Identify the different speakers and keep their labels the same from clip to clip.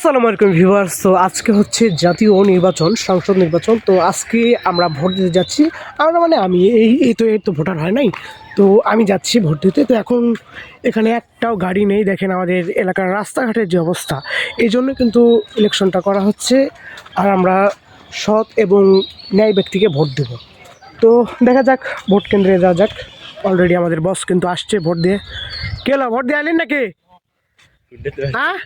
Speaker 1: আসসালামু আলাইকুম ভিউয়ার্স। তো আজকে হচ্ছে জাতীয় নির্বাচন সংসদ নির্বাচন। তো আজকে আমরা ভোট দিতে যাচ্ছি। আমরা মানে আমি এই এই তো এই তো ভোটার হয় নাই। তো আমি যাচ্ছি ভোট দিতে। তো এখন এখানে একটাও গাড়ি নেই। দেখেন আমাদের এলাকার রাস্তাঘাটের যে অবস্থা। এই জন্য কিন্তু ইলেকশনটা করা হচ্ছে। আর আমরা সৎ এবং ন্যায় ব্যক্তিকে ভোট দেব। তো দেখা যাক ভোট কেন্দ্রে যাওয়া যাক। অলরেডি আমাদের বস কিন্তু আসছে ভোট দিয়ে। কেলা ভোট দিয়ে আলেন নাকি? হ্যাঁ।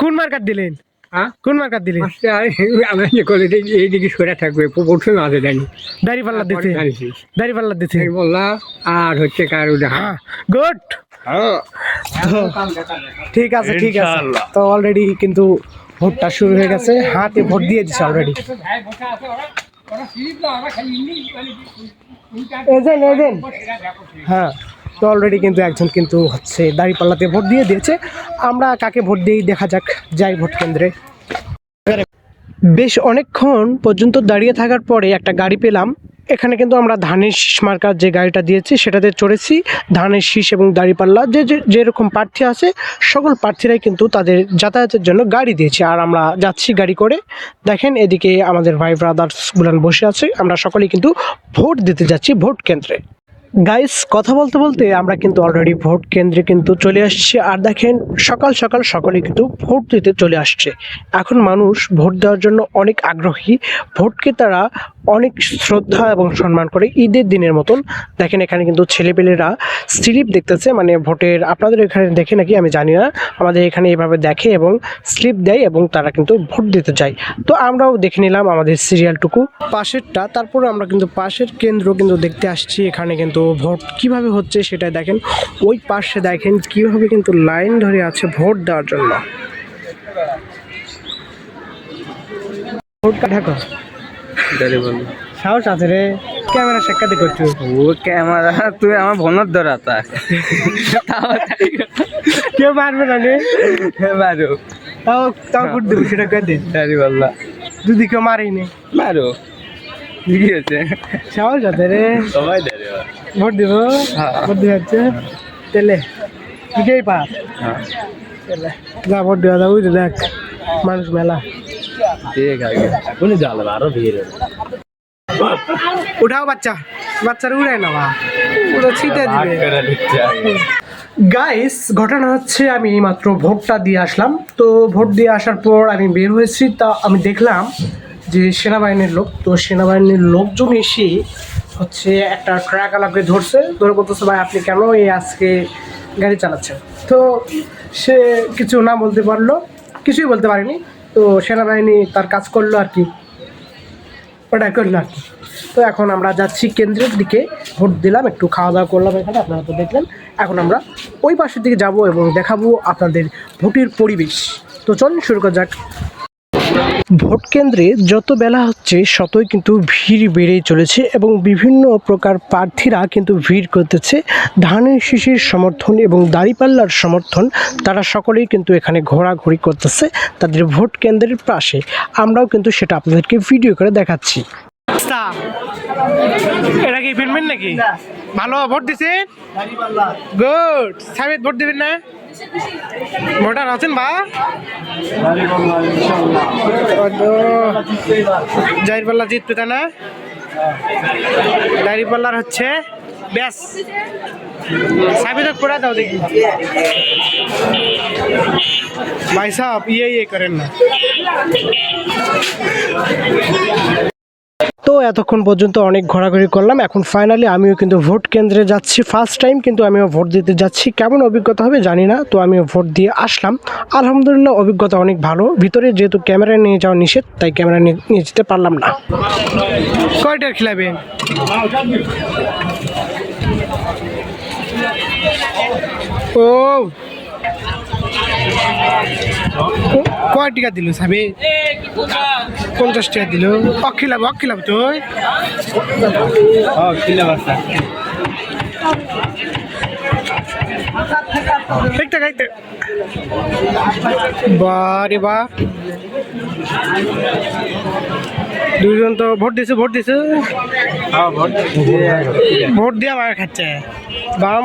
Speaker 1: কোন মার্কার দিলেন?
Speaker 2: হ্যাঁ?
Speaker 1: কোন মার্কার দিলেন?
Speaker 2: আমরা যে করে এইদিকে সরে থাকবে প্রথমে মাঝে জানি।
Speaker 1: দাড়ি পাল্লা দিতে। দাড়ি পাল্লা দিতে।
Speaker 2: বললাম আর হচ্ছে কার দেখা
Speaker 1: হ্যাঁ গুড। ঠিক আছে ঠিক আছে। তো অলরেডি কিন্তু ভোটটা শুরু হয়ে গেছে। হাতে ভোট দিয়ে দিচ্ছে অলরেডি। এজেন এজেন হ্যাঁ। তো অলরেডি কিন্তু একজন কিন্তু হচ্ছে দাঁড়িপাল্লাতে ভোট দিয়ে দিয়েছে। আমরা কাকে ভোট দিয়েই দেখা যাক, যাই ভোট কেন্দ্রে। বেশ অনেকক্ষণ পর্যন্ত দাঁড়িয়ে থাকার পরে একটা গাড়ি পেলাম। এখানে কিন্তু আমরা ধানের শীষ মার্কার যে গাড়িটা দিয়েছি, সেটাতে চড়েছি। ধানের শীষ এবং দাঁড়িপাল্লা যে যেরকম প্রার্থী আছে, সকল প্রার্থীরাই কিন্তু তাদের যাতায়াতের জন্য গাড়ি দিয়েছে। আর আমরা যাচ্ছি গাড়ি করে। দেখেন, এদিকে আমাদের ভাই ব্রাদার্সগুলান বসে আছে। আমরা সকলেই কিন্তু ভোট দিতে যাচ্ছি ভোট কেন্দ্রে। গাইস কথা বলতে বলতে আমরা কিন্তু অলরেডি ভোট কেন্দ্রে কিন্তু চলে আসছি। আর দেখেন, সকাল সকাল সকলে কিন্তু ভোট দিতে চলে আসছে। এখন মানুষ ভোট দেওয়ার জন্য অনেক আগ্রহী। ভোটকে তারা অনেক শ্রদ্ধা এবং সম্মান করে ঈদের দিনের মতন। দেখেন, এখানে কিন্তু ছেলেপেলেরা স্লিপ দেখতেছে মানে ভোটের, আপনাদের এখানে দেখে নাকি আমি জানি না। আমাদের এখানে এভাবে দেখে এবং স্লিপ দেয় এবং তারা কিন্তু ভোট দিতে যায় তো আমরাও দেখে নিলাম আমাদের সিরিয়ালটুকু পাশেরটা, তারপরে আমরা কিন্তু পাশের কেন্দ্র কিন্তু দেখতে আসছি। এখানে কিন্তু ভোট কীভাবে হচ্ছে সেটা দেখেন। ওই পাশে দেখেন কীভাবে কিন্তু লাইন ধরে আছে ভোট দেওয়ার জন্য। ভোট কাঠাকো সাহস আছে রে। ক্যামেরা সাক্ষাতে করছ
Speaker 2: ও ক্যামেরা তুই আমার ভনত ধরা তা
Speaker 1: কেউ পারবে না রে।
Speaker 2: মারো
Speaker 1: তাও তাও ভোট দেবো সেটা কে দে।
Speaker 2: বললা
Speaker 1: যদি কেউ মারেই নে।
Speaker 2: মারো ঠিকই আছে
Speaker 1: সাহস আছে রে।
Speaker 2: সবাই
Speaker 1: ভোট দিব
Speaker 2: হ্যাঁ।
Speaker 1: ভোট দিয়ে যাচ্ছে তেলে ঠিকই পার
Speaker 2: হ্যাঁ।
Speaker 1: যা ভোট দেওয়া যাব দেখ মানুষ মেলা।
Speaker 2: ঠিক আছে। এখনই জল আরও ভিড়
Speaker 1: উঠাও বাচ্চা বাচ্চারা উড়ায় না বা পুরো ছিটে দিবে। গাইস ঘটনা হচ্ছে আমি মাত্র ভোটটা দিয়ে আসলাম। তো ভোট দিয়ে আসার পর আমি বের হয়েছি। তা আমি দেখলাম যে সেনাবাহিনীর লোক তো সেনাবাহিনীর লোকজন এসে হচ্ছে একটা ট্রাক আলাপকে ধরছে। ধরে বলতেছে, ভাই, আপনি কেন এই আজকে গাড়ি চালাচ্ছেন? তো সে কিছু না বলতে পারল, কিছুই বলতে পারেনি। তো সেনাবাহিনী তার কাজ করল আর কি। ওটা করল আর কি। তো এখন আমরা যাচ্ছি কেন্দ্রের দিকে। ভোট দিলাম, একটু খাওয়া দাওয়া করলাম এখানে, আপনারা তো দেখলেন। এখন আমরা ওই পাশের দিকে যাব এবং দেখাবো আপনাদের ভোটের পরিবেশ। তো চলুন শুরু করা যাক। ভোট কেন্দ্রে যত বেলা হচ্ছে ততই কিন্তু ভিড় বেড়েই চলেছে এবং বিভিন্ন প্রকার প্রার্থীরা কিন্তু ভিড় করতেছে। ধানের শিশির সমর্থন এবং দাড়িপাল্লার সমর্থন তারা সকলেই কিন্তু এখানে ঘোরাঘুরি করতেছে তাদের ভোট কেন্দ্রের পাশে। আমরাও কিন্তু সেটা আপনাদেরকে ভিডিও করে দেখাচ্ছি। এটা কি নাকি? ভালো ভোট দিছে গুড সাবিত ভোট দিবেন না? ভোটার আছেন বা? জাহিরপাল্লা জিতবে তা না? দাঁড়িপাল্লার হচ্ছে ব্যাস। সাবিত করে দাও দেখি। ভাই সাহেব ইয়ে ইয়ে করেন না। তো এতক্ষণ পর্যন্ত অনেক ঘোরাঘুরি করলাম। এখন ফাইনালি আমিও কিন্তু ভোট কেন্দ্রে যাচ্ছি। ফার্স্ট টাইম কিন্তু আমিও ভোট দিতে যাচ্ছি। কেমন অভিজ্ঞতা হবে জানি না, তো আমিও ভোট দিয়ে আসলাম। আলহামদুলিল্লাহ অভিজ্ঞতা অনেক ভালো। ভিতরে যেহেতু ক্যামেরা নিয়ে যাওয়া নিষেধ, তাই ক্যামেরা নিয়ে যেতে পারলাম না। কয়টার খেলাবেন ও কয় টাকা দিল সাবে পঞ্চাশ টাকা দিল। অখিলাব অখিলাব তুই? একটা খাইতে বারে বা দুজন তো ভোট দিছে ভোট দিছে। ভোট দিয়া আমার খাচ্ছে। বাম